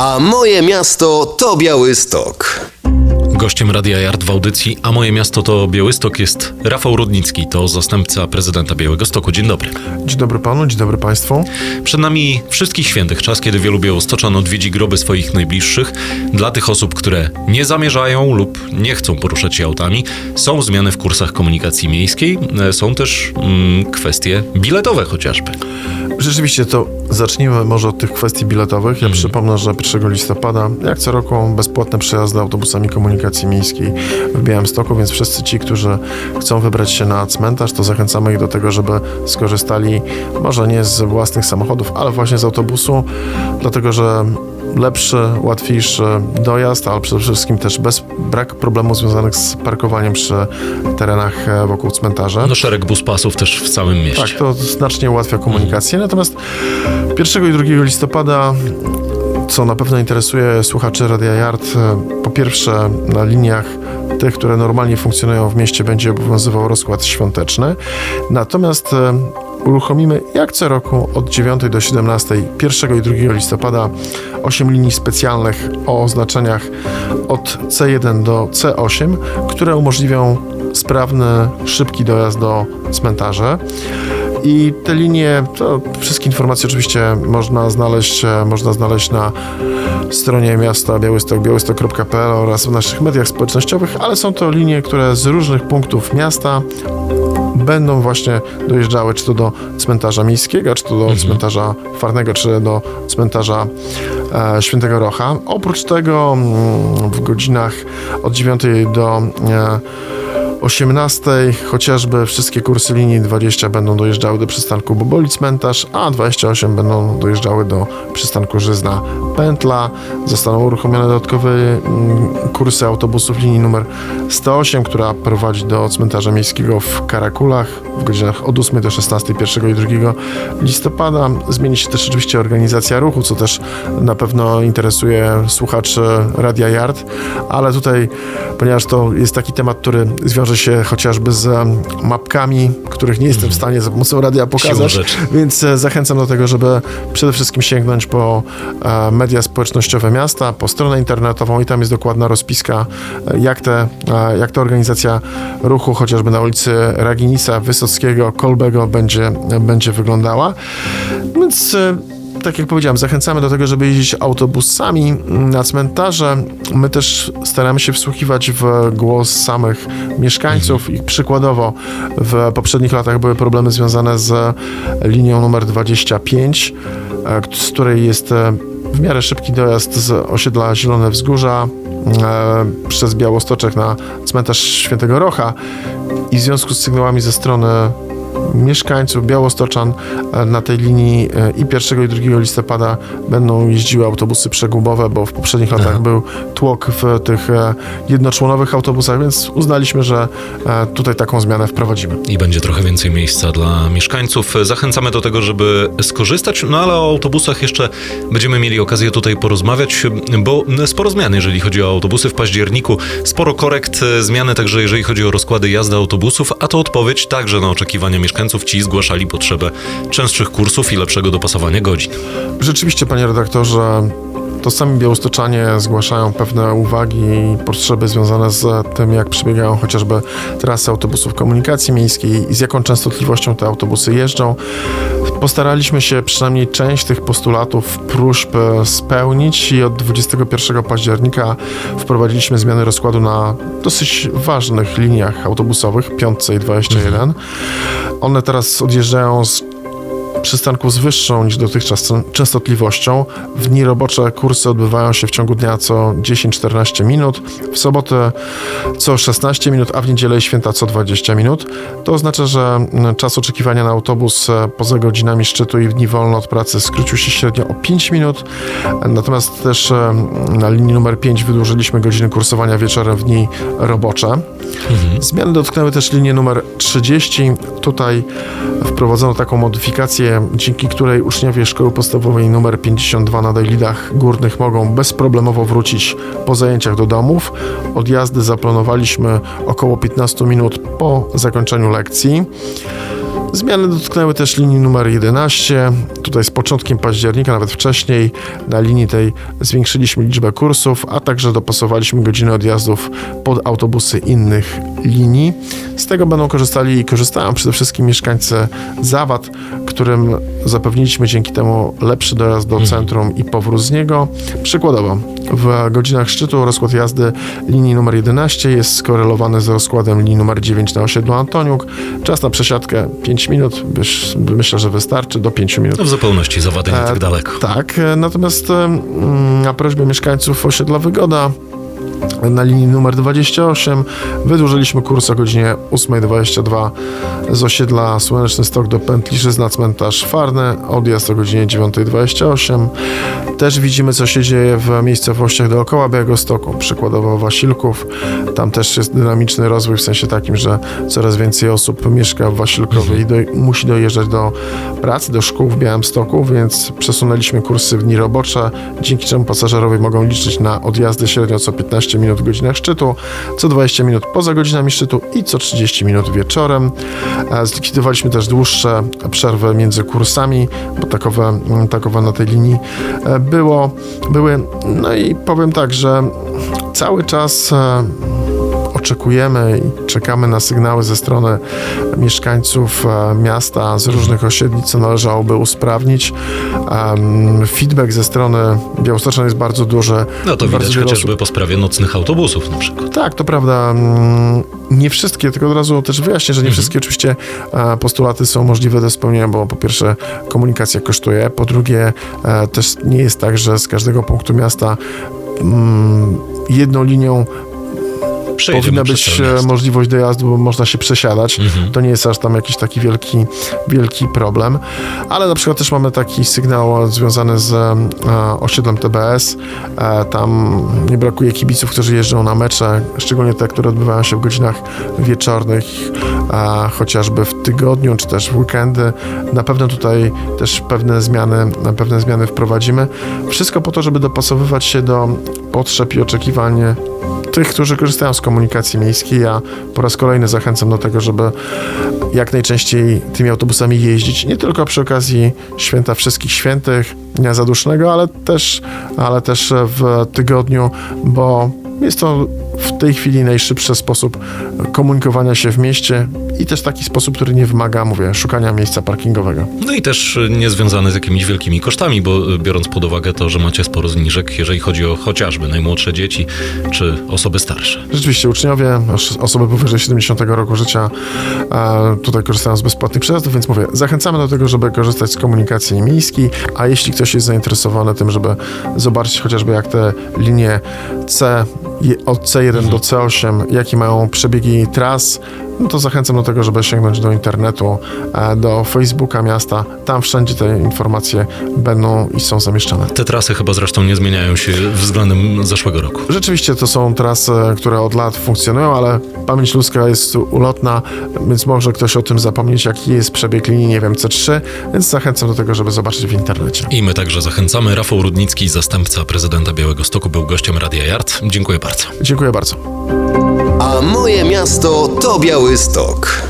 A moje miasto to Białystok. Gościem Radia Yard w audycji A moje miasto to Białystok jest Rafał Rudnicki, to zastępca prezydenta Białego Stoku. Dzień dobry. Dzień dobry panu, dzień dobry państwu. Przed nami wszystkich świętych, czas kiedy wielu białostoczan odwiedzi groby swoich najbliższych. Dla tych osób, które nie zamierzają lub nie chcą poruszać się autami, są zmiany w kursach komunikacji miejskiej, e, są też mm, kwestie biletowe chociażby. Rzeczywiście to zacznijmy może od tych kwestii biletowych. Ja przypomnę, że 1 listopada, jak co roku, bezpłatne przejazdy autobusami komunikacji miejskiej w Białymstoku, więc wszyscy ci, którzy chcą wybrać się na cmentarz, to zachęcamy ich do tego, żeby skorzystali może nie z własnych samochodów, ale właśnie z autobusu, dlatego że lepszy, łatwiejszy dojazd, ale przede wszystkim też bez brak problemów związanych z parkowaniem przy terenach e, wokół cmentarza. No szereg buspasów też w całym mieście. Tak, to znacznie ułatwia komunikację. Natomiast 1 i 2 listopada, co na pewno interesuje słuchaczy Radia Yard, e, po pierwsze na liniach tych, które normalnie funkcjonują w mieście, będzie obowiązywał rozkład świąteczny. Natomiast e, uruchomimy jak co roku od 9 do 17, 1 i 2 listopada 8 linii specjalnych o oznaczeniach od C1 do C8, które umożliwią sprawny, szybki dojazd do cmentarzy. I te linie, to wszystkie informacje oczywiście można znaleźć, e, można znaleźć na stronie miasta Białystok, białystok.pl oraz w naszych mediach społecznościowych, ale są to linie, które z różnych punktów miasta będą właśnie dojeżdżały, czy to do cmentarza miejskiego, czy to do cmentarza farnego, czy do cmentarza e, Świętego Rocha. Oprócz tego mm, w godzinach od 9 do e, 18 chociażby wszystkie kursy linii 20 będą dojeżdżały do przystanku Boboli Cmentarz, a 28 będą dojeżdżały do przystanku Żyzna Pętla. Zostaną uruchomione dodatkowe mm, kursy autobusów linii numer 108, która prowadzi do cmentarza miejskiego w Karakulach w godzinach od 8 do 16, 1 i 2 listopada. Zmieni się też oczywiście organizacja ruchu, co też na pewno interesuje słuchaczy Radia Yard, ale tutaj, ponieważ to jest taki temat, który wiąże się chociażby z mapkami, których nie jestem w stanie za pomocą radia pokazać, więc e, zachęcam do tego, żeby przede wszystkim sięgnąć po e, media społecznościowe miasta, po stronę internetową i tam jest dokładna rozpiska, e, jak, te, jak ta organizacja ruchu chociażby na ulicy Raginisa, Wysockiego, Kolbego będzie, będzie wyglądała. Więc tak jak powiedziałem, zachęcamy do tego, żeby jeździć autobusami na cmentarze. My też staramy się wsłuchiwać w głos samych mieszkańców i przykładowo w poprzednich latach były problemy związane z linią numer 25, e, z której jest e, w miarę szybki dojazd z osiedla Zielone Wzgórza e, przez Białostoczek na cmentarz Świętego Rocha i w związku z sygnałami ze strony mieszkańców Białostoczan e, na tej linii e, i 1 i 2 listopada będą jeździły autobusy przegubowe, bo w poprzednich latach był tłok w tych e, jednoczłonowych autobusach, więc uznaliśmy, że tutaj taką zmianę wprowadzimy. I będzie trochę więcej miejsca dla mieszkańców. Zachęcamy do tego, żeby skorzystać, no ale o autobusach jeszcze będziemy mieli okazję tutaj porozmawiać, bo sporo zmian, jeżeli chodzi o autobusy w październiku, sporo korekt, zmiany także jeżeli chodzi o rozkłady jazdy autobusów, a to odpowiedź także na oczekiwania mieszkańców. Ci zgłaszali potrzebę częstszych kursów i lepszego dopasowania godzin. Rzeczywiście, panie redaktorze, to sami białostoczanie zgłaszają pewne uwagi i potrzeby związane z tym, jak przebiegają chociażby trasy autobusów komunikacji miejskiej i z jaką częstotliwością te autobusy jeżdżą. Postaraliśmy się przynajmniej część tych postulatów, próśb e, spełnić i od 21 października wprowadziliśmy zmiany rozkładu na dosyć ważnych liniach autobusowych, 5 i 21. One teraz odjeżdżają z przystanku z wyższą niż dotychczas częstotliwością. W dni robocze kursy odbywają się w ciągu dnia co 10-14 minut, w sobotę co 16 minut, a w niedzielę i święta co 20 minut. To oznacza, że mm, czas oczekiwania na autobus e, poza godzinami szczytu i w dni wolne od pracy skrócił się średnio o 5 minut. Natomiast też e, na linii numer 5 wydłużyliśmy godziny kursowania wieczorem w dni robocze. Zmiany dotknęły też linię numer 30. Tutaj wprowadzono taką modyfikację, dzięki której uczniowie szkoły podstawowej numer 52 na Dejlidach Górnych mogą bezproblemowo wrócić po zajęciach do domów. Odjazdy zaplanowaliśmy około 15 minut po zakończeniu lekcji. Zmiany dotknęły też linii numer 11. Tutaj z początkiem października, nawet wcześniej, na linii tej zwiększyliśmy liczbę kursów, a także dopasowaliśmy godziny odjazdów pod autobusy innych linii. Z tego będą korzystali i korzystają przede wszystkim mieszkańcy Zawad, którym zapewniliśmy dzięki temu lepszy dojazd do centrum i powrót z niego. Przykładowo, w godzinach szczytu rozkład jazdy linii numer 11 jest skorelowany z rozkładem linii numer 9 na osiedlu Antoniuk. Czas na przesiadkę 5 minut, myślę, że wystarczy, do 5 minut. No w zupełności zawady nie tak daleko. Tak, e, natomiast em, na prośbę mieszkańców osiedla Wygoda na linii numer 28 wydłużyliśmy kurs o godzinie 8.22 z osiedla Słoneczny Stok do Pętliczyzna Cmentarz Farny, odjazd o godzinie 9.28. Też widzimy, co się dzieje w miejscowościach dookoła Białegostoku, przykładowo Wasilków. Tam też jest dynamiczny rozwój w sensie takim, że coraz więcej osób mieszka w Wasilkowie i do, musi dojeżdżać do pracy, do szkół w Białymstoku, więc przesunęliśmy kursy w dni robocze, dzięki czemu pasażerowie mogą liczyć na odjazdy średnio co 15 minut w godzinach szczytu, co 20 minut poza godzinami szczytu i co 30 minut wieczorem. Zlikwidowaliśmy też dłuższe przerwy między kursami, bo takowe, mm, takowe na tej linii e, było, były. No i powiem tak, że cały czas e, oczekujemy i czekamy na sygnały ze strony mieszkańców e, miasta z różnych osiedli, co należałoby usprawnić. Feedback ze strony Białostoczan jest bardzo duży. No to widać chociażby osób- po sprawie nocnych autobusów na przykład. tak, to prawda. Mm, Nie wszystkie, tylko od razu też wyjaśnię, że nie wszystkie oczywiście e, postulaty są możliwe do spełnienia, bo po pierwsze komunikacja kosztuje, po drugie e, też nie jest tak, że z każdego punktu miasta mm, jedną linią powinna być e, możliwość dojazdu, bo można się przesiadać. To nie jest aż tam jakiś taki wielki, wielki problem. Ale na przykład też mamy taki sygnał związany z e, osiedlem TBS. E, tam nie brakuje kibiców, którzy jeżdżą na mecze, szczególnie te, które odbywają się w godzinach wieczornych, e, chociażby w tygodniu, czy też w weekendy. Na pewno tutaj też pewne zmiany, pewne zmiany wprowadzimy. Wszystko po to, żeby dopasowywać się do potrzeb i oczekiwań tych, którzy korzystają z komunikacji miejskiej. Ja po raz kolejny zachęcam do tego, żeby jak najczęściej tymi autobusami jeździć, nie tylko przy okazji święta Wszystkich Świętych, Dnia Zadusznego, ale też, ale też w tygodniu, bo jest to w tej chwili najszybszy sposób komunikowania się w mieście i też taki sposób, który nie wymaga, mówię, szukania miejsca parkingowego. No i też y, nie związany z jakimiś wielkimi kosztami, bo y, biorąc pod uwagę to, że macie sporo zniżek, jeżeli chodzi o chociażby najmłodsze dzieci czy osoby starsze. Rzeczywiście uczniowie, os- osoby powyżej 70 roku życia e, tutaj korzystają z bezpłatnych przejazdów, więc mówię, zachęcamy do tego, żeby korzystać z komunikacji miejskiej, a jeśli ktoś jest zainteresowany tym, żeby zobaczyć chociażby jak te linie C od C1 do C8, jakie mają przebiegi tras, no to zachęcam do tego, żeby sięgnąć do internetu, e, do Facebooka miasta. Tam wszędzie te informacje będą i są zamieszczane. Te trasy chyba zresztą nie zmieniają się względem zeszłego roku. Rzeczywiście to są trasy, które od lat funkcjonują, ale pamięć ludzka jest ulotna, więc może ktoś o tym zapomnieć, jaki jest przebieg linii, nie wiem, C3, więc zachęcam do tego, żeby zobaczyć w internecie. I my także zachęcamy. Rafał Rudnicki, zastępca prezydenta Białego Stoku, był gościem Radia Yard. Dziękuję bardzo. Dziękuję bardzo. A moje miasto to Białystok.